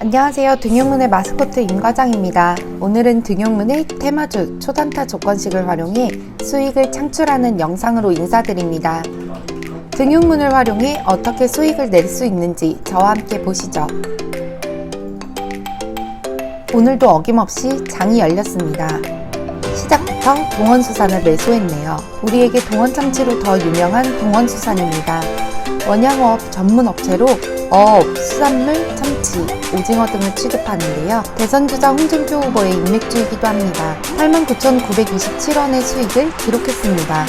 안녕하세요. 등용문의 마스코트 임 과장입니다. 오늘은 등용문의 테마주 초단타 조건식을 활용해 수익을 창출하는 영상으로 인사드립니다. 등용문을 활용해 어떻게 수익을 낼 수 있는지 저와 함께 보시죠. 오늘도 어김없이 장이 열렸습니다. 시작부터 동원수산을 매수했네요. 우리에게 동원 참치로 더 유명한 동원수산입니다. 원양어업 전문 업체로 어업, 수산물, 참치, 오징어 등을 취급하는데요. 대선주자 홍준표 후보의 인맥주이기도 합니다. 89,927원의 수익을 기록했습니다.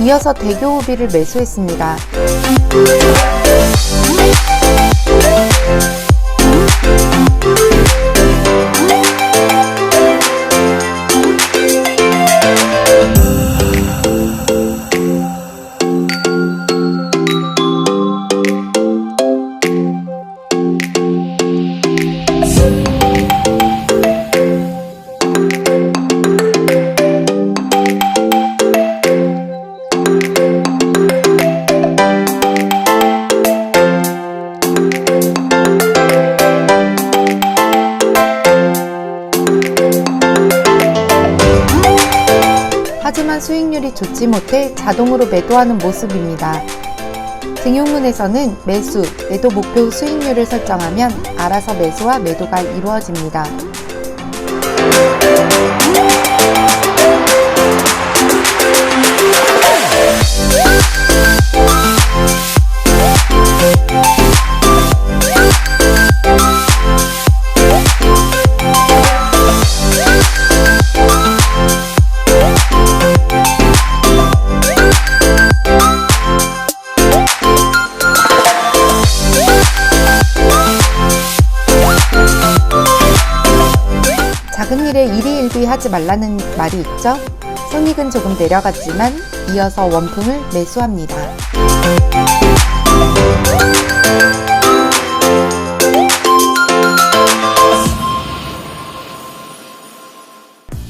이어서 대교우비를 매수했습니다. 수익률이 좋지 못해 자동으로 매도하는 모습입니다. 등용문에서는 매수, 매도 목표 수익률을 설정하면 알아서 매수와 매도가 이루어집니다. 일에 일희일비 하지 말라는 말이 있죠? 손익은 조금 내려갔지만 이어서 원품을 매수합니다.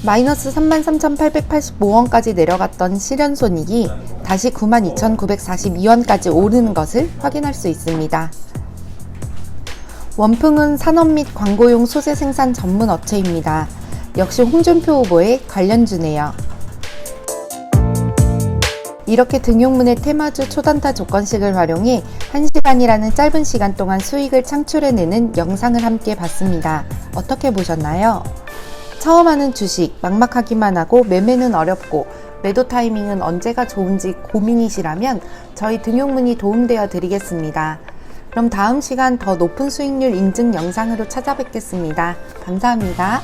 마이너스 33,885원까지 내려갔던 실현 손익이 다시 92,942원까지 오르는 것을 확인할 수 있습니다. 원풍은 산업 및 광고용 소재 생산 전문 업체입니다. 역시 홍준표 후보의 관련주네요. 이렇게 등용문의 테마주 초단타 조건식을 활용해 1시간이라는 짧은 시간 동안 수익을 창출해내는 영상을 함께 봤습니다. 어떻게 보셨나요? 처음 하는 주식, 막막하기만 하고 매매는 어렵고 매도 타이밍은 언제가 좋은지 고민이시라면 저희 등용문이 도움되어 드리겠습니다. 그럼 다음 시간 더 높은 수익률 인증 영상으로 찾아뵙겠습니다. 감사합니다.